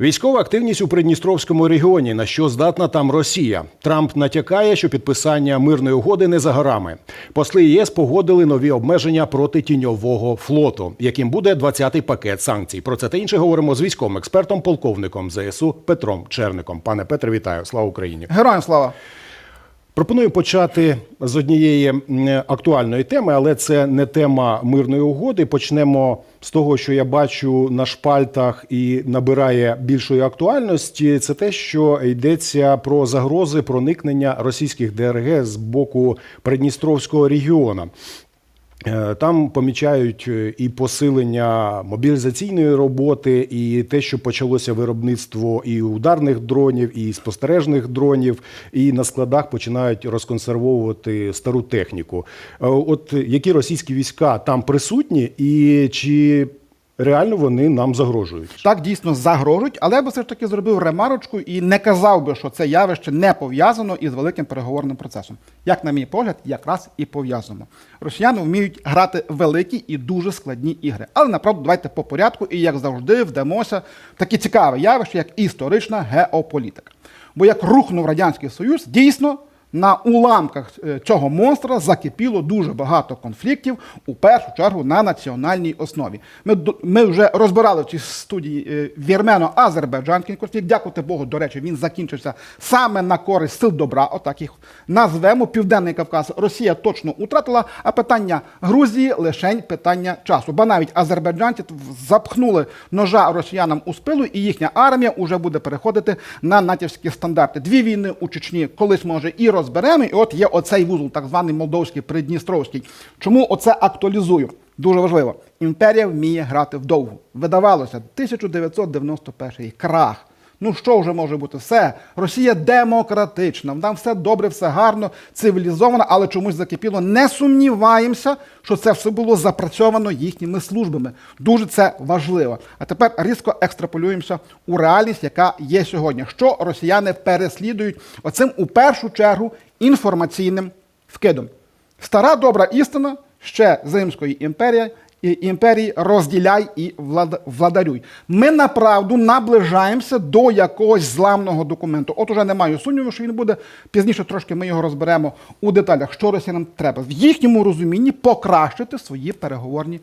Військова активність у Придністровському регіоні. На що здатна там Росія? Трамп натякає, що підписання мирної угоди не за горами. Посли ЄС погодили нові обмеження проти тіньового флоту, яким буде 20-й пакет санкцій. Про це та інше говоримо з військовим експертом, полковником ЗСУ Петром Черником. Пане Петре, вітаю! Слава Україні! Героям слава! Пропоную почати з однієї актуальної теми, але це не тема мирної угоди. Почнемо з того, що я бачу на шпальтах і набирає більшої актуальності. Це те, що йдеться про загрози проникнення російських ДРГ з боку Придністровського регіону. Е, Там помічають е, і посилення мобілізаційної роботи, і те, що почалося виробництво і ударних дронів, і спостережних дронів, і на складах починають розконсервовувати стару техніку. Е, От які російські війська там присутні, і чи реально вони нам загрожують? Так дійсно загрожують, але я би все ж таки зробив ремарочку і не казав би, що це явище не пов'язано із великим переговорним процесом. Як, на мій погляд, якраз і пов'язано. Росіяни вміють грати великі і дуже складні ігри. Але направду давайте по порядку і як завжди вдамося таке цікаве явище, як історична геополітика. Бо як рухнув Радянський Союз, дійсно. На уламках е, цього монстра закипіло дуже багато конфліктів, у першу чергу на національній основі. Ми, ми вже розбирали в цій студії е, вірмено-азербайджанський конфлікт. Дякувати Богу, до речі, він закінчився саме на користь сил добра. Отак їх назвемо. Південний Кавказ Росія точно утратила, а питання Грузії лишень питання часу. Ба навіть азербайджанці запхнули ножа росіянам у спину, і їхня армія вже буде переходити на натівські стандарти. Дві війни у Чечні колись може і розберемо. І от є оцей вузол, так званий молдовський придністровський. Чому оце актуалізую? Дуже важливо. Імперія вміє грати вдовгу. Видавалося, 1991 рік. крах. Ну що вже може бути? Все. Росія демократична, там все добре, все гарно, цивілізовано, але чомусь закипіло. Не сумніваємося, що це все було запрацьовано їхніми службами. Дуже це важливо. А тепер різко екстраполюємося у реальність, яка є сьогодні. Що росіяни переслідують оцим у першу чергу інформаційним вкидом. Стара добра істина ще з Римської імперії. Імперії розділяй і влада- владарюй. Ми направду наближаємося до якогось зламного документу. От уже не маю сумніву, що він буде пізніше. Трошки ми його розберемо у деталях. Що росіянам треба в їхньому розумінні покращити свої переговорні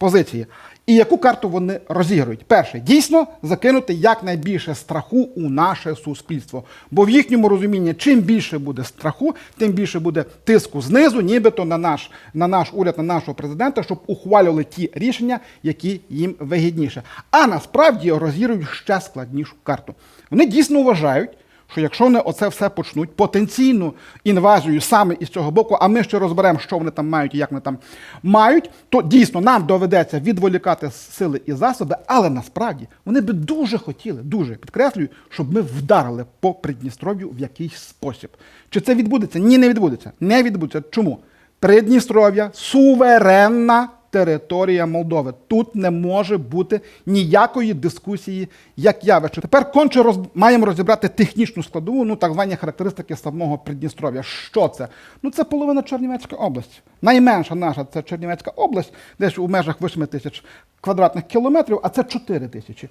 позиції. І яку карту вони розігрують? Перше, дійсно закинути якнайбільше страху у наше суспільство. Бо в їхньому розумінні, чим більше буде страху, тим більше буде тиску знизу, нібито на наш, на наш уряд, на нашого президента, щоб ухвалювали ті рішення, які їм вигідніше. А насправді розігрують ще складнішу карту. Вони дійсно вважають, що якщо вони оце все почнуть, потенційну інвазію саме із цього боку, а ми ще розберемо, що вони там мають і як вони там мають, то дійсно нам доведеться відволікати сили і засоби, але насправді вони би дуже хотіли, дуже підкреслюю, щоб ми вдарили по Придністров'ю в якийсь спосіб. Чи це відбудеться? Ні, не відбудеться. Не відбудеться. Чому? Придністров'я суверенна територія Молдови. Тут не може бути ніякої дискусії як явище. Тепер конче роз... маємо розібрати технічну складову, ну так звані характеристики самого Придністров'я. Що це? Ну це половина Чернівецької області. Найменша наша це Чернівецька область, десь у межах 8 тисяч квадратних кілометрів, а це 4 тисячі.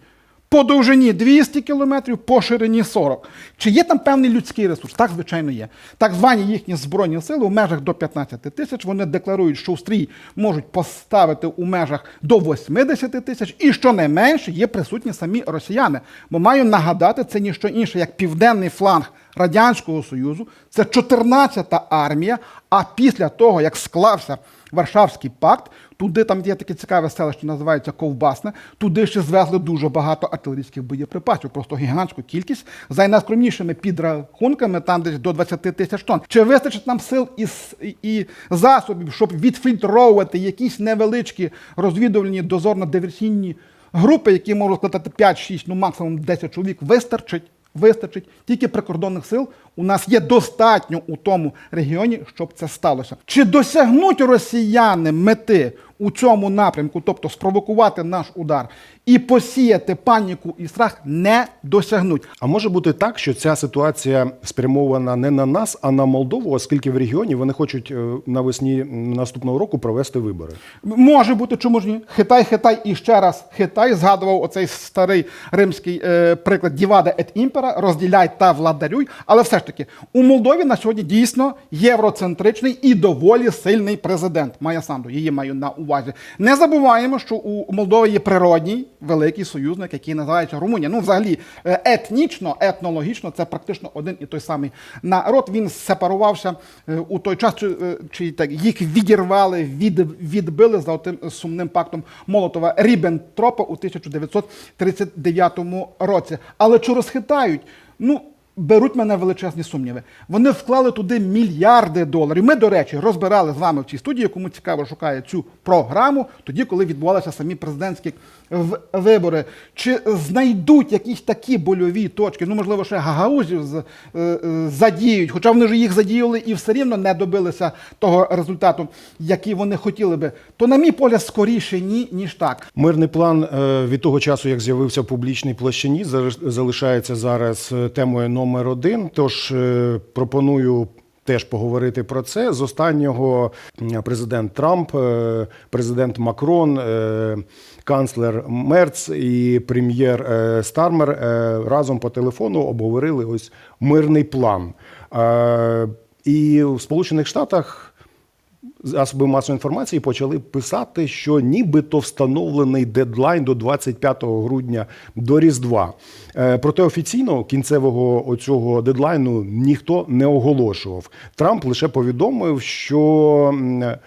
По довжині 200 кілометрів, по ширині 40. Чи є там певний людський ресурс? Так, звичайно, є. Так звані їхні збройні сили у межах до 15 тисяч. Вони декларують, що в стрій можуть поставити у межах до 80 тисяч, і що не менше є присутні самі росіяни. Бо маю нагадати, це ніщо інше, як південний фланг Радянського Союзу. Це 14-та армія. А після того, як склався Варшавський пакт, туди там є таке цікаве селище, називається Ковбасне. Туди ще звезли дуже багато артилерійських боєприпасів, просто гігантську кількість. За найскромнішими підрахунками, там десь до 20 тисяч тонн. Чи вистачить нам сил і, і- засобів, щоб відфільтровувати якісь невеличкі розвідувальні дозорно-диверсійні групи, які можуть складати 5-6, ну максимум 10 чоловік, вистачить. Вистачить тільки прикордонних сил У нас є достатньо у тому регіоні, щоб це сталося. Чи досягнуть росіяни мети у цьому напрямку, тобто спровокувати наш удар і посіяти паніку і страх, не досягнуть. А може бути так, що ця ситуація спрямована не на нас, а на Молдову, оскільки в регіоні вони хочуть е, навесні наступного року провести вибори. Може бути, чому ж ні? Хитай, хитай і ще раз хитай. Згадував оцей старий римський е, приклад Дівада ет імпера, розділяй та владарюй. Але все ж таки, у Молдові на сьогодні дійсно євроцентричний і доволі сильний президент. Майя Санду, її маю на увазі. Не забуваємо, що у Молдови є природній великий союзник, який називається Румунія. Ну, взагалі, е, етнічно, етнологічно, це практично один і той самий народ. Він сепарувався е, у той час, чи, е, чи так їх відірвали, від, відбили за тим сумним пактом Молотова Ріббентропа у 1939 році. Але чи розхитають? Ну. Беруть мене величезні сумніви. Вони вклали туди мільярди доларів. Ми, до речі, розбирали з вами в цій студії, кому цікаво шукає цю програму, тоді, коли відбувалися самі президентські вибори. Чи знайдуть якісь такі больові точки? Ну, можливо, ще гагаузів з- е, е, задіють, хоча вони ж їх задіяли і все рівно не добилися того результату, який вони хотіли би. То, на мій погляд, скоріше ні, ніж так. Мирний план е, від того часу, як з'явився в публічній площині, залиш- залишається зараз темою номер один. Тож е, пропоную. Теж поговорити про це з останнього президент Трамп, е, президент Макрон, е, канцлер Мерц і прем'єр Стармер разом по телефону обговорили ось мирний план. І в Сполучених Штатах засоби масової інформації почали писати, що нібито встановлений дедлайн до 25 грудня до Різдва. Е, Проте офіційно кінцевого оцього дедлайну ніхто не оголошував. Трамп лише повідомив, що е,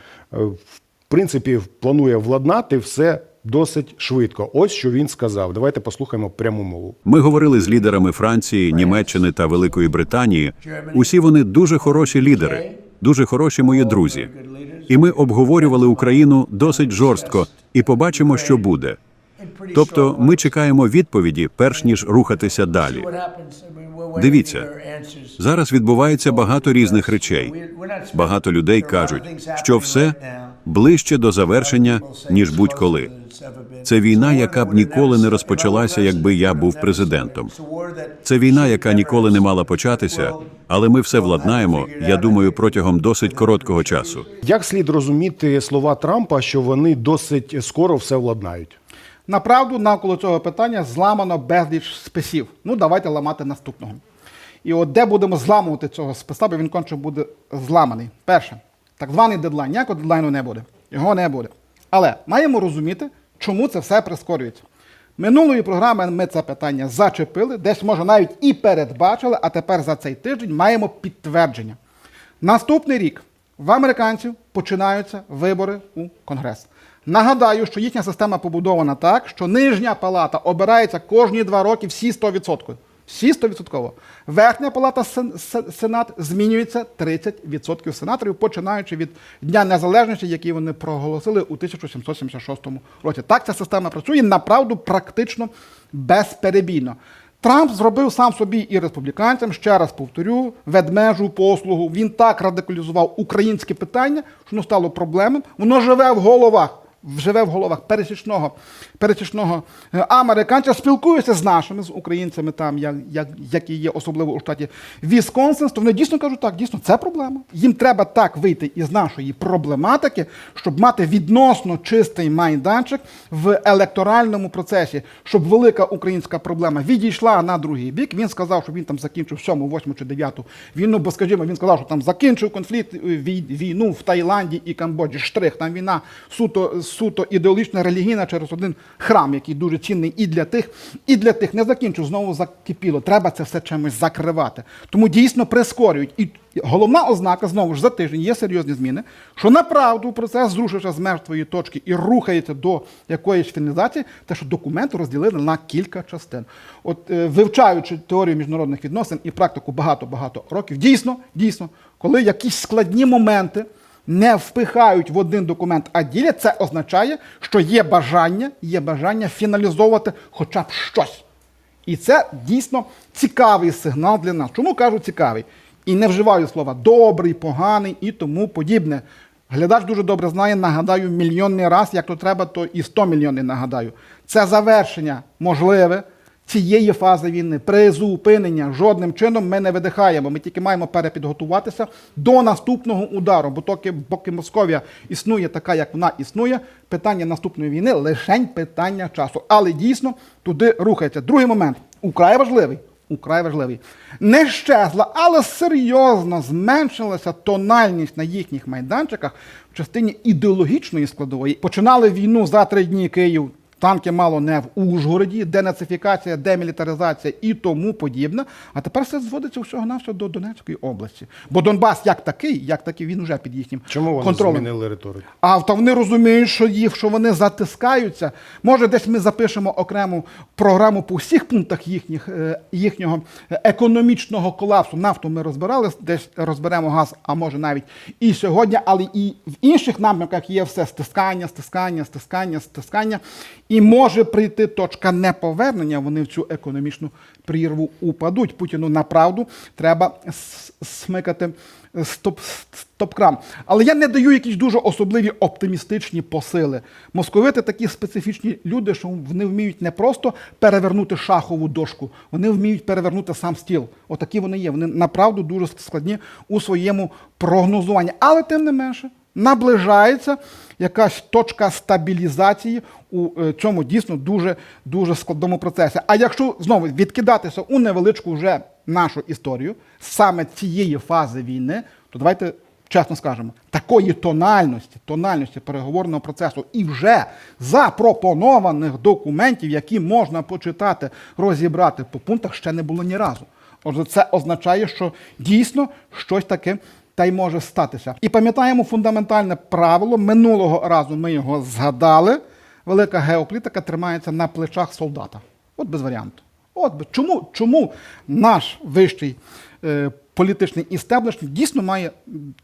в принципі планує владнати все досить швидко. Ось що він сказав. Давайте послухаємо пряму мову. Ми говорили з лідерами Франції, Німеччини та Великої Британії. Усі вони дуже хороші лідери, дуже хороші мої друзі. І ми обговорювали Україну досить жорстко і побачимо, що буде. Тобто, ми чекаємо відповіді, перш ніж рухатися далі. Дивіться, Зараз відбувається багато різних речей. Багато людей кажуть, що все ближче до завершення, ніж будь-коли. Це війна, яка б ніколи не розпочалася, якби я був президентом. Це війна, яка ніколи не мала початися, але ми все владнаємо, я думаю, протягом досить короткого часу. Як слід розуміти слова Трампа, що вони досить скоро все владнають? Направду, навколо цього питання зламано безліч списів. Ну, давайте ламати наступного. І от де будемо зламувати цього списа, бо він конче буде зламаний. Перше, так званий дедлайн. Ніякого дедлайну не буде. Його не буде. Але маємо розуміти, чому це все прискорюється. Минулої програми ми це питання зачепили, десь, може, навіть і передбачили, а тепер за цей тиждень маємо підтвердження. Наступний рік в американців починаються вибори у Конгрес. Нагадаю, що їхня система побудована так, що нижня палата обирається кожні два роки всі 100%. Всі 100%. Верхня палата Сенат змінюється 30% сенаторів, починаючи від Дня Незалежності, який вони проголосили у 1776 році. Так ця система працює направду практично безперебійно. Трамп зробив сам собі і республіканцям, ще раз повторю, ведмежу послугу. Він так радикалізував українське питання, що воно стало проблемою. Воно живе в головах. Живе в головах пересічного, пересічного е, американця, спілкується з нашими, з українцями, там, як, як, які є особливо у штаті Вісконсин, то вони дійсно кажуть, так, дійсно, це проблема. Їм треба так вийти із нашої проблематики, щоб мати відносно чистий майданчик в електоральному процесі, щоб велика українська проблема відійшла на другий бік. Він сказав, що він там закінчив 7, 8 чи 9 війну, бо, скажімо, він сказав, що там закінчив конфлікт е, війну в Таїланді і Камбоджі. Штрих, там війна суто, суто ідеологічна, релігійна через один храм, який дуже цінний і для тих, і для тих. Не закінчив, знову закипіло. Треба це все чимось закривати. Тому дійсно прискорюють. І головна ознака, знову ж за тиждень, є серйозні зміни, що направду процес зрушився з мертвої точки і рухається до якоїсь фіналізації, те, що документ розділили на кілька частин. От е, вивчаючи теорію міжнародних відносин і практику багато-багато років, дійсно, дійсно, коли якісь складні моменти не впихають в один документ, а ділять, це означає, що є бажання, є бажання фіналізовувати хоча б щось. І це дійсно цікавий сигнал для нас. Чому кажу цікавий? І не вживаю слова добрий, поганий і тому подібне. Глядач дуже добре знає, нагадаю, мільйонний раз, як то треба, то і 100 мільйонний нагадаю. Це завершення можливе цієї фази війни. Призупинення жодним чином ми не видихаємо. Ми тільки маємо перепідготуватися до наступного удару. Бо поки, поки Московія існує така, як вона існує, питання наступної війни лишень питання часу. Але дійсно туди рухається. Другий момент украй важливий. Украй важливий. Не щезла, але серйозно зменшилася тональність на їхніх майданчиках в частині ідеологічної складової. Починали війну за три дні Київ. Танки мало не в Ужгороді, денацифікація, демілітаризація і тому подібне. А тепер все зводиться всього навсього до Донецької області. Бо Донбас як такий, як такий, він уже під їхнім Чому вони контролем. змінили риторику? А та вони розуміють, що їх, що вони затискаються. Може, десь ми запишемо окрему програму по всіх пунктах їхніх, е, їхнього економічного колапсу. Нафту ми розбирали, десь розберемо газ, а може навіть і сьогодні, але і в інших напрямках є все стискання, стискання, стискання, стискання. І може прийти точка неповернення. Вони в цю економічну прірву упадуть. Путіну направду треба смикати стоп, стоп-кран. Але я не даю якісь дуже особливі оптимістичні посили. Московити такі специфічні люди, що вони вміють не просто перевернути шахову дошку, вони вміють перевернути сам стіл. Отакі вони є. Вони направду дуже складні у своєму прогнозуванні. Але тим не менше. Наближається якась точка стабілізації у е, цьому дійсно дуже дуже складному процесі. А якщо знову відкидатися у невеличку вже нашу історію саме цієї фази війни, то давайте чесно скажемо, такої тональності, тональності переговорного процесу і вже запропонованих документів, які можна почитати, розібрати по пунктах, ще не було ні разу. Отже, це означає, що дійсно щось таке та й може статися. І пам'ятаємо фундаментальне правило. Минулого разу ми його згадали. Велика геополітика тримається на плечах солдата. От без варіанту. От чому, чому наш вищий е, політичний істеблішмент дійсно має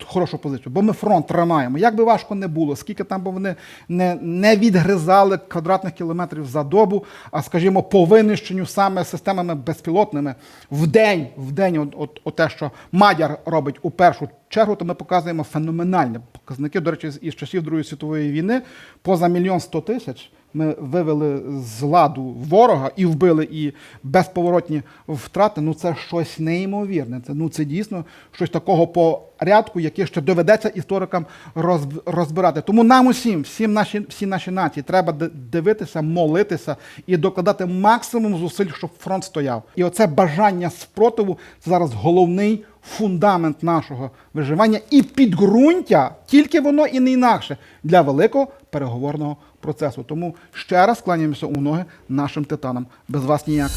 хорошу позицію? Бо ми фронт тримаємо. Як би важко не було, скільки там би вони не, не відгризали квадратних кілометрів за добу, а скажімо, по винищенню саме системами безпілотними в день, в день, от, от, от те, що Мадяр робить у першу чергу, то ми показуємо феноменальні показники. До речі, із часів Другої світової війни поза мільйон сто тисяч ми вивели з ладу ворога і вбили і безповоротні втрати. Ну це щось неймовірне. Це ну це дійсно щось такого порядку, яке ще доведеться історикам розб- розбирати. Тому нам усім, всім наші всі наші нації, треба ди- дивитися, молитися і докладати максимум зусиль, щоб фронт стояв. І оце бажання спротиву це зараз головний фундамент нашого виживання і підґрунтя, тільки воно і не інакше для великого переговорного процесу. Тому ще раз кланяємося у ноги нашим титанам. Без вас ніяк.